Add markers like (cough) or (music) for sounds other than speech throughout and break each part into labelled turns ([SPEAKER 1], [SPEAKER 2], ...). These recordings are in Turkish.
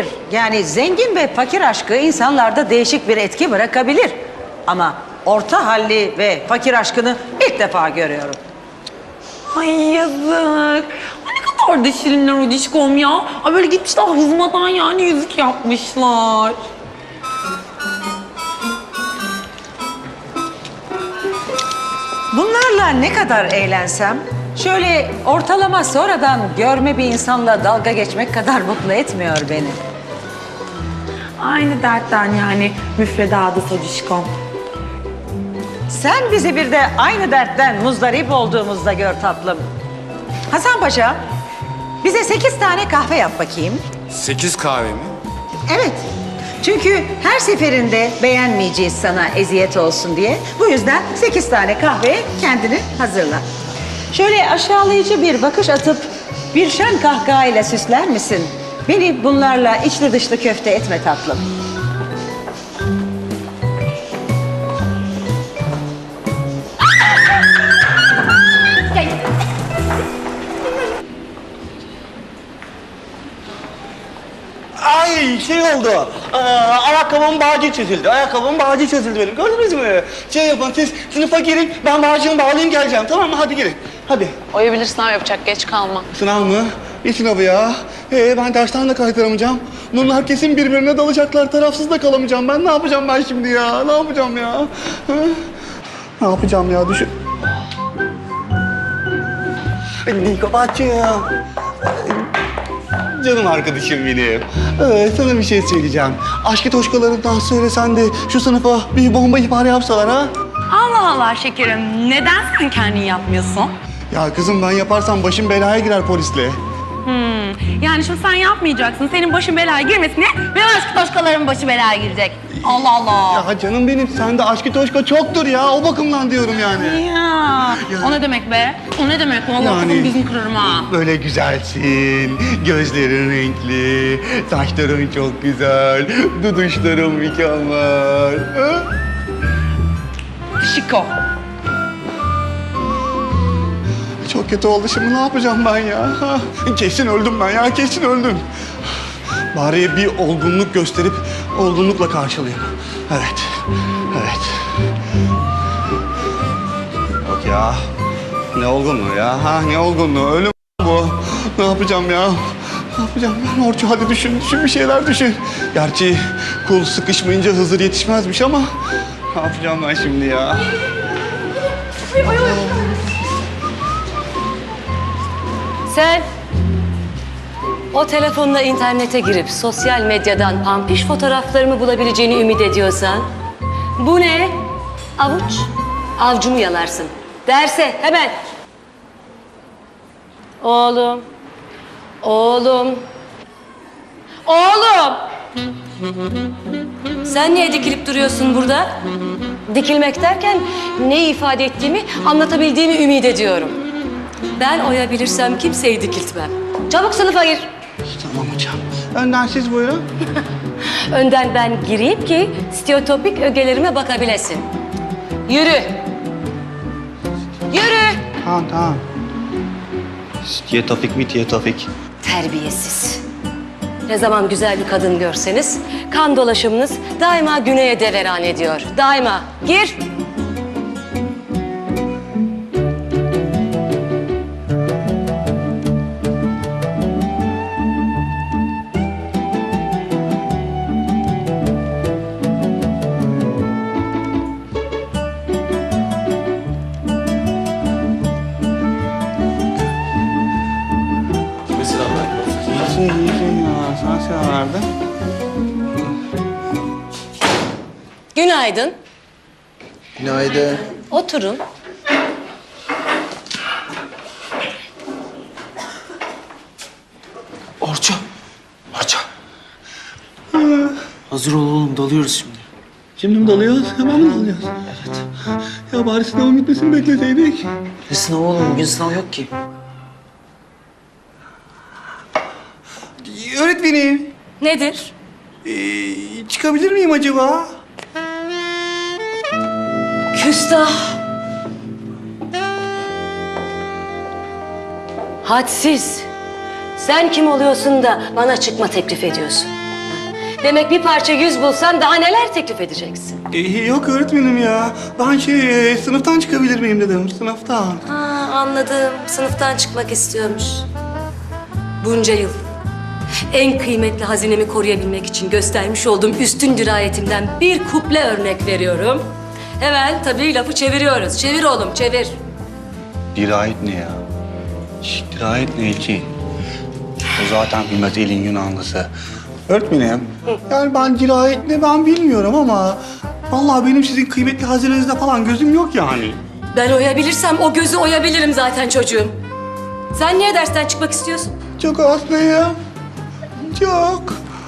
[SPEAKER 1] Hayır, yani zengin ve fakir aşkı insanlarda değişik bir etki bırakabilir. Ama orta halli ve fakir aşkını ilk defa görüyorum.
[SPEAKER 2] Ay yazık. Ay ne kadar da şirinler o dişkom ya. Ay böyle gitmişler hızmadan yani yüzük yapmışlar.
[SPEAKER 1] Bunlarla ne kadar eğlensem, şöyle ortalama sonradan görme bir insanla dalga geçmek kadar mutlu etmiyor beni.
[SPEAKER 2] Aynı dertten yani müfredatı socişkom.
[SPEAKER 1] Sen bizi bir de aynı dertten muzdarip olduğumuzda gör tatlım. Hasan Paşa, bize sekiz tane kahve yap bakayım.
[SPEAKER 3] Sekiz kahve mi?
[SPEAKER 1] Evet. Çünkü her seferinde beğenmeyeceğiz sana eziyet olsun diye. Bu yüzden sekiz tane kahveye kendini hazırla. Şöyle aşağılayıcı bir bakış atıp bir şen kahkahayla süsler misin? Beni bunlarla içli dışlı köfte etme tatlım.
[SPEAKER 4] Ay şey oldu. Aa, ayakkabımın bağcı çözüldü. Ayakkabımın bağcı çözüldü benim. Gördünüz mü? Şey yapın siz sınıfa girin. Ben bağcığımı bağlayayım geleceğim. Tamam mı? Hadi girin. Hadi.
[SPEAKER 5] Oyabilir sınav yapacak geç kalma.
[SPEAKER 4] Sınav mı? Ne sınavı ya? Ee, ben dersten de kaytıramayacağım. Bunlar kesin birbirine dalacaklar. Tarafsız da kalamayacağım. Ben ne yapacağım ben şimdi ya? Ne yapacağım ya? Ne yapacağım ya? Düşün. Nikobatçığım. Canım arkadaşım benim. Evet, sana bir şey söyleyeceğim. Aşkı toşkalarından söylesen de şu sınıfa bir bomba ihbarı yapsalar ha?
[SPEAKER 2] Allah Allah şekerim. Neden sen kendin yapmıyorsun?
[SPEAKER 4] Ya kızım ben yaparsam başım belaya girer polisle.
[SPEAKER 2] Hmm. Yani şimdi sen yapmayacaksın. Senin başın belaya girmesine benim aşk toşkalarımın başı belaya girecek. Allah Allah.
[SPEAKER 4] Ya canım benim sende aşkı toşka çoktur ya. O bakımdan diyorum yani.
[SPEAKER 2] Ya. O ne demek be? O ne demek? Vallahi
[SPEAKER 4] Yani-
[SPEAKER 2] bizim kırarım ha.
[SPEAKER 4] Böyle güzelsin, gözlerin renkli, saçların çok güzel, duduşların mükemmel.
[SPEAKER 2] Şiko.
[SPEAKER 4] Çok kötü oldu şimdi ne yapacağım ben ya? Ha? (laughs) Kesin öldüm ben ya, kesin öldüm. Bari bir olgunluk gösterip olgunlukla karşılayayım. Evet, evet. Yok ya, ne olgunluğu ya? Ha ne olgunluğu? Ölüm bu. Ne yapacağım ya? Ne yapacağım ben Orçu? Hadi düşün, düşün bir şeyler düşün. Gerçi kul sıkışmayınca Hızır yetişmezmiş ama... Ne yapacağım ben şimdi ya?
[SPEAKER 6] Sen o telefonla internete girip sosyal medyadan pampiş fotoğraflarımı bulabileceğini ümit ediyorsan bu ne? Avuç. Avcumu yalarsın. Derse hemen. Oğlum. Oğlum. Oğlum. Sen niye dikilip duruyorsun burada? Dikilmek derken ne ifade ettiğimi anlatabildiğimi ümit ediyorum. Ben oyabilirsem kimseyi dikiltmem. Çabuk sınıfa gir.
[SPEAKER 4] Tamam hocam. Önden siz buyurun. (laughs)
[SPEAKER 6] Önden ben gireyim ki stereotopik ögelerime bakabilesin. Yürü. Yürü.
[SPEAKER 4] Tamam tamam. Tiyetofik mi tiyetofik?
[SPEAKER 6] Terbiyesiz. Ne zaman güzel bir kadın görseniz kan dolaşımınız daima güneye deveran ediyor. Daima. Gir.
[SPEAKER 4] İyisin iyisin ya. Sana selam verdim.
[SPEAKER 6] Günaydın.
[SPEAKER 7] Günaydın.
[SPEAKER 6] Oturun.
[SPEAKER 7] Orça. Orça. Hazır ol oğlum dalıyoruz şimdi.
[SPEAKER 4] Şimdi mi dalıyoruz? Hemen mi dalıyoruz?
[SPEAKER 7] Evet.
[SPEAKER 4] Ya bari sınavın bitmesini bekleseydik.
[SPEAKER 7] Ne sınavı oğlum? Bugün sınav yok ki.
[SPEAKER 4] Öğretmenim.
[SPEAKER 6] Nedir?
[SPEAKER 4] ee, çıkabilir miyim acaba?
[SPEAKER 6] Küstah. Hadsiz. Sen kim oluyorsun da bana çıkma teklif ediyorsun? Demek bir parça yüz bulsan daha neler teklif edeceksin?
[SPEAKER 4] Ee, yok öğretmenim ya. Ben şey e, sınıftan çıkabilir miyim dedim. Sınıftan.
[SPEAKER 6] Ha anladım. Sınıftan çıkmak istiyormuş. Bunca yıl en kıymetli hazinemi koruyabilmek için göstermiş olduğum üstün dirayetimden bir kuple örnek veriyorum. Hemen tabii lafı çeviriyoruz. Çevir oğlum, çevir.
[SPEAKER 4] Dirayet ne ya? Şş, dirayet ne ki? O zaten bilmez elin Yunanlısı. Öğretmenim, yani ben dirayet ne ben bilmiyorum ama... Vallahi benim sizin kıymetli hazinenizde falan gözüm yok yani.
[SPEAKER 6] Ben oyabilirsem o gözü oyabilirim zaten çocuğum. Sen niye dersten çıkmak istiyorsun?
[SPEAKER 4] Çok hastayım. Çok.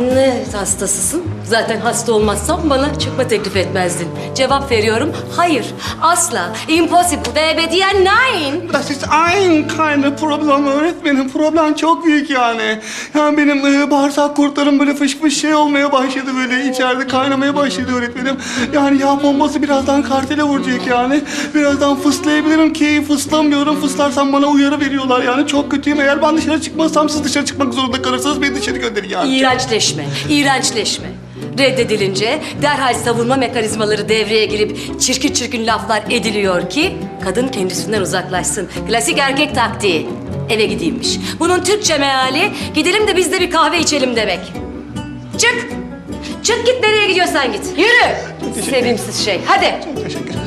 [SPEAKER 6] Ne hastasısın? Zaten hasta olmazsam bana çıkma teklif etmezdin. Cevap veriyorum, hayır. Asla. Impossible ve ebediyen nein.
[SPEAKER 4] Das ist ein keine problem öğretmenim. Problem çok büyük yani. Yani benim e, bağırsak kurtlarım böyle fış fış şey olmaya başladı böyle içeride kaynamaya başladı öğretmenim. Yani yağ bombası birazdan kartele vuracak yani. Birazdan fıslayabilirim ki fıslamıyorum. Fıslarsam bana uyarı veriyorlar yani. Çok kötüyüm. Eğer ben dışarı çıkmazsam siz dışarı çıkmak zorunda kalırsınız. Beni dışarı gönderin yani.
[SPEAKER 6] İğrençleşme, iğrençleşme. Reddedilince derhal savunma mekanizmaları devreye girip çirkin çirkin laflar ediliyor ki kadın kendisinden uzaklaşsın. Klasik erkek taktiği. Eve gideyimmiş. Bunun Türkçe meali gidelim de biz de bir kahve içelim demek. Çık! Çık git nereye gidiyorsan git. Yürü! Sevimsiz şey. Hadi.
[SPEAKER 4] Teşekkür ederim.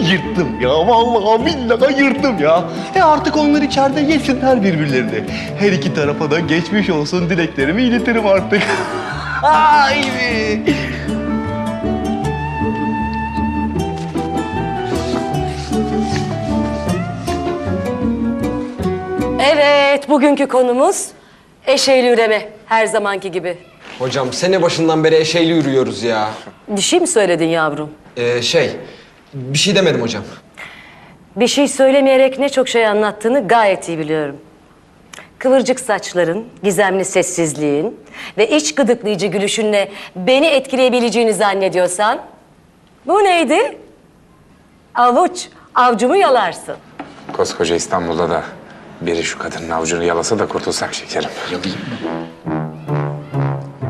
[SPEAKER 4] Yırttım ya vallahi billahi yırttım ya. E artık onlar içeride yesinler birbirlerini. Her iki tarafa da geçmiş olsun dileklerimi iletirim artık. (laughs) Ay be.
[SPEAKER 6] Evet, bugünkü konumuz eşeğli üreme. Her zamanki gibi.
[SPEAKER 3] Hocam sene başından beri eşeğli yürüyoruz ya.
[SPEAKER 6] Bir şey mi söyledin yavrum?
[SPEAKER 3] Ee, şey, bir şey demedim hocam.
[SPEAKER 6] Bir şey söylemeyerek ne çok şey anlattığını gayet iyi biliyorum. Kıvırcık saçların, gizemli sessizliğin ve iç gıdıklayıcı gülüşünle beni etkileyebileceğini zannediyorsan... Bu neydi? Avuç, avcumu yalarsın.
[SPEAKER 8] Koskoca İstanbul'da da biri şu kadının avucunu yalasa da kurtulsak şekerim.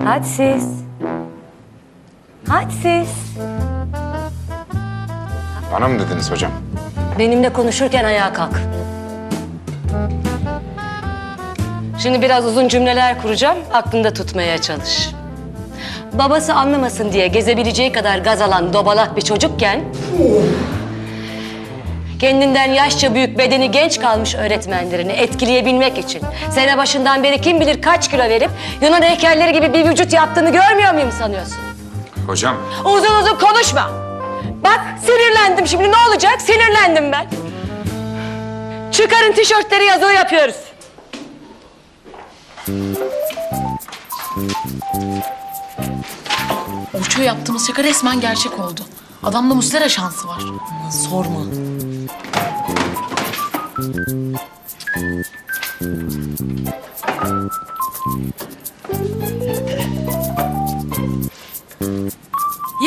[SPEAKER 6] Hadsiz. Hadsiz.
[SPEAKER 8] Bana mı dediniz hocam?
[SPEAKER 6] Benimle konuşurken ayağa kalk. Şimdi biraz uzun cümleler kuracağım, aklında tutmaya çalış. Babası anlamasın diye gezebileceği kadar gaz alan dobalak bir çocukken... ...kendinden yaşça büyük bedeni genç kalmış öğretmenlerini etkileyebilmek için... ...sene başından beri kim bilir kaç kilo verip... ...Yunan heykelleri gibi bir vücut yaptığını görmüyor muyum sanıyorsun?
[SPEAKER 8] Hocam,
[SPEAKER 6] Uzun uzun konuşma. Bak sinirlendim şimdi ne olacak? Sinirlendim ben. Çıkarın tişörtleri yazılı yapıyoruz.
[SPEAKER 9] Orço yaptığımız şaka resmen gerçek oldu. Adamda muslera şansı var.
[SPEAKER 2] Sorma.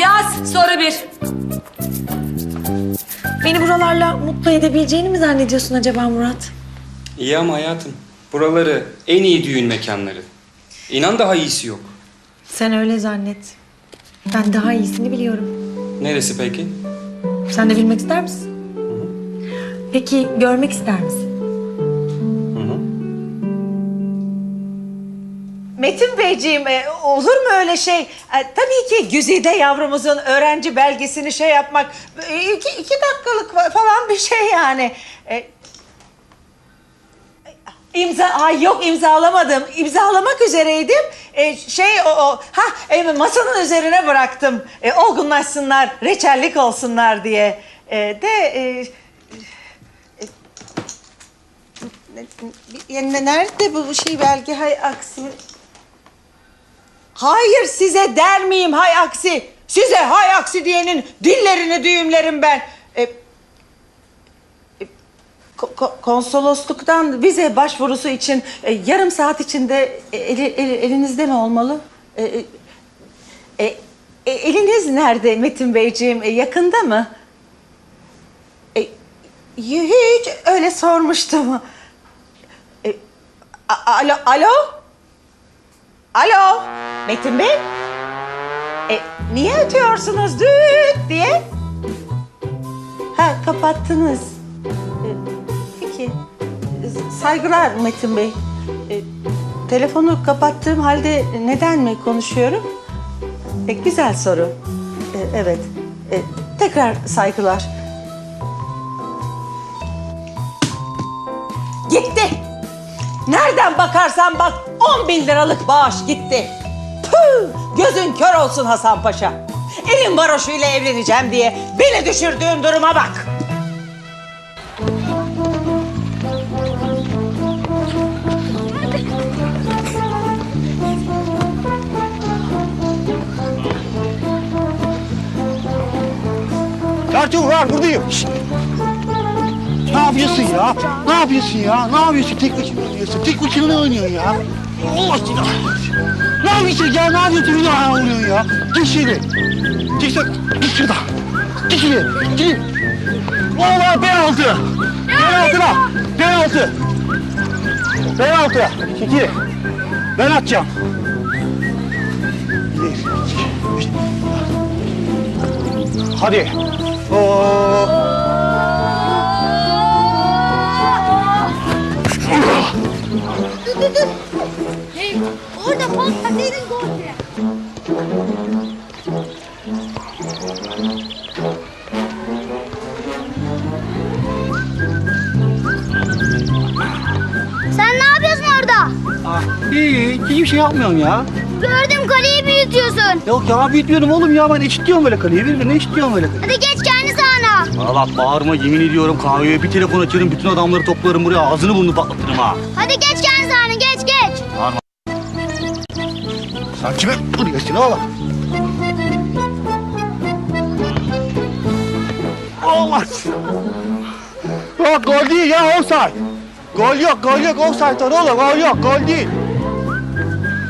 [SPEAKER 6] Yaz soru bir.
[SPEAKER 2] Mutlu edebileceğini mi zannediyorsun acaba Murat?
[SPEAKER 10] İyi ama hayatım. Buraları en iyi düğün mekanları. İnan daha iyisi yok.
[SPEAKER 2] Sen öyle zannet. Ben daha iyisini biliyorum.
[SPEAKER 10] Neresi peki?
[SPEAKER 2] Sen de bilmek ister misin? Peki görmek ister misin?
[SPEAKER 1] Metin Beyciğim e, olur mu öyle şey? E, tabii ki Güzide yavrumuzun öğrenci belgesini şey yapmak e, iki, iki dakikalık fa- falan bir şey yani. E, imza ay yok imzalamadım. İmzalamak üzereydim. E, şey o, o ha e, masanın üzerine bıraktım. E, olgunlaşsınlar, reçellik olsunlar diye. E, de e, ne- nerede bu şey belge hay aksi? Hayır size der miyim hay aksi? Size hay aksi diyenin dillerini düğümlerim ben. E, e, ko- ko- konsolosluktan vize başvurusu için e, yarım saat içinde e, eli- eli- elinizde mi olmalı? E, e, e, e, eliniz nerede Metin Beyciğim? E, yakında mı? E, Hiç öyle sormuştum. E, alo, alo? Alo, Metin Bey? E, niye ötüyorsunuz düt diye? Ha, kapattınız. E, peki, saygılar Metin Bey. E, telefonu kapattığım halde neden mi konuşuyorum? E, güzel soru. E, evet, E, tekrar saygılar. Gitti. Nereden bakarsan bak 10 bin liralık bağış gitti. Püh, gözün kör olsun Hasan Paşa. Elin varoşuyla evleneceğim diye beni düşürdüğün duruma bak.
[SPEAKER 4] Gerçi var buradayım. Şşt. Ne yapıyorsun ya? Ne yapıyorsun ya? Ne yapıyorsun? Tek başına oynuyorsun. Tek başına oynuyorsun ya? Allah aşkına. Ne yapıyorsun ya? Ne yapıyorsun? Bir daha ya. Çık şimdi. Çık sen. Git şuradan. Çık şimdi. Git. Valla penaltı. Penaltı lan. Penaltı. Penaltı. Çekil. Ben atacağım. Bir, iki, üç. Hadi. Oo.
[SPEAKER 11] Orada derin gol. Sen ne yapıyorsun orada?
[SPEAKER 4] İyi, hiçbir şey yapmıyorum ya.
[SPEAKER 11] Gördüm kaleyi büyütüyorsun.
[SPEAKER 4] Yok ya büyütmüyorum oğlum ya ben eşitliyorum böyle kaleyi birbirine eşitliyorum böyle kaleyi.
[SPEAKER 11] Hadi geç kendi sahana.
[SPEAKER 4] Valla bağırma yemin ediyorum kahveye bir telefon açarım bütün adamları toplarım buraya ağzını burnunu patlatırım ha.
[SPEAKER 11] Hadi geç
[SPEAKER 4] Sen kime vuruyorsun oğlum? Olmaz. Yok gol değil ya offside. Gol yok gol yok offside var oğlum gol yok gol değil.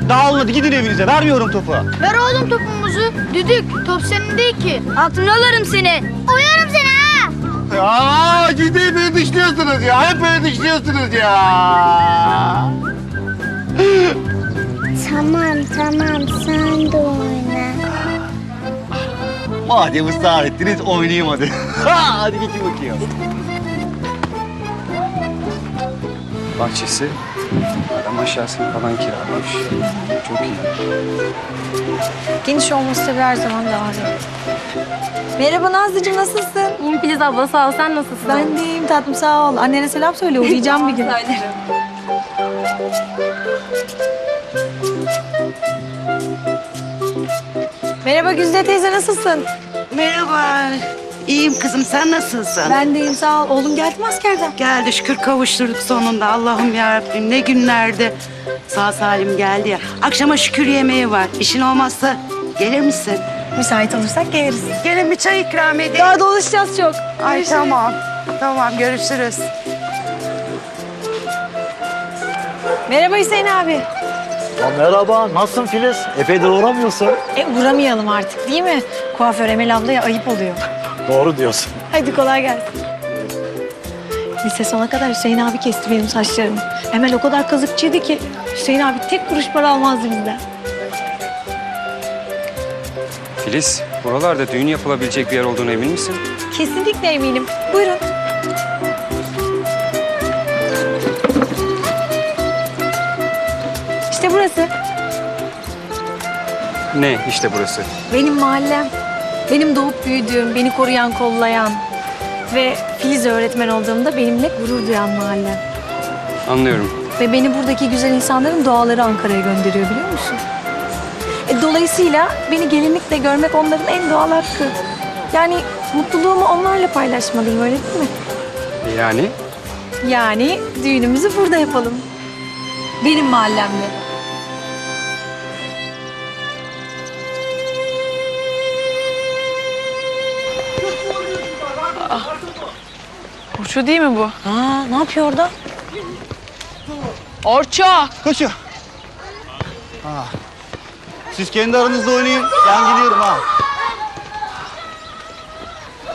[SPEAKER 4] Dağılın gidin evinize vermiyorum topu.
[SPEAKER 11] Ver oğlum topumuzu. Düdük top senin değil ki. Aklını alırım seni. Oyarım seni ha.
[SPEAKER 4] Ya ciddi beni dışlıyorsunuz ya. Hep beni dışlıyorsunuz ya.
[SPEAKER 11] Tamam tamam sen de oyna.
[SPEAKER 4] Madem ısrar ettiniz oynayayım hadi. (laughs) hadi geçin bakayım.
[SPEAKER 10] Bahçesi, adam aşağısını falan kiralamış. Çok iyi.
[SPEAKER 2] Geniş olması tabii her zaman daha iyi. Merhaba Nazlıcığım nasılsın?
[SPEAKER 5] İyiyim Filiz abla sağ ol. Sen nasılsın?
[SPEAKER 2] Ben de iyiyim tatlım sağ ol. Annene selam söyle uğrayacağım bir gün. Merhaba Güzde teyze nasılsın?
[SPEAKER 12] Merhaba. İyiyim kızım sen nasılsın?
[SPEAKER 2] Ben de iyiyim sağ ol. Oğlum geldi mi askerden?
[SPEAKER 12] Geldi şükür kavuşturduk sonunda. Allah'ım yarabbim ne günlerde sağ salim geldi ya. Akşama şükür yemeği var. İşin olmazsa gelir misin?
[SPEAKER 2] Müsait olursak geliriz.
[SPEAKER 12] Gelin bir çay ikram edeyim.
[SPEAKER 2] Daha dolaşacağız çok.
[SPEAKER 12] Ay
[SPEAKER 2] Görüşürüz.
[SPEAKER 12] tamam. Tamam görüşürüz.
[SPEAKER 2] Merhaba Hüseyin abi.
[SPEAKER 7] Merhaba, nasılsın Filiz? Epeydir uğramıyorsun.
[SPEAKER 2] E uğramayalım artık değil mi? Kuaför Emel ablaya ayıp oluyor.
[SPEAKER 7] Doğru diyorsun.
[SPEAKER 2] Hadi kolay gelsin. Lise sona kadar Hüseyin abi kesti benim saçlarımı. Emel o kadar kazıkçıydı ki Hüseyin abi tek kuruş para almazdı bizden.
[SPEAKER 10] Filiz, buralarda düğün yapılabilecek bir yer olduğuna emin misin?
[SPEAKER 2] Kesinlikle eminim. Buyurun.
[SPEAKER 10] Ne işte burası?
[SPEAKER 2] Benim mahallem. Benim doğup büyüdüğüm, beni koruyan, kollayan ve Filiz öğretmen olduğumda benimle gurur duyan mahallem.
[SPEAKER 10] Anlıyorum.
[SPEAKER 2] Ve beni buradaki güzel insanların duaları Ankara'ya gönderiyor biliyor musun? E, dolayısıyla beni gelinlikle görmek onların en doğal hakkı. Yani mutluluğumu onlarla paylaşmalıyım öyle değil mi?
[SPEAKER 10] Yani?
[SPEAKER 2] Yani düğünümüzü burada yapalım. Benim mahallemde.
[SPEAKER 5] Orço değil mi bu?
[SPEAKER 2] Aa, ne yapıyor orada?
[SPEAKER 5] Orço!
[SPEAKER 4] Koşun. Ha. Siz kendi aranızda oynayın. Ben gidiyorum ha.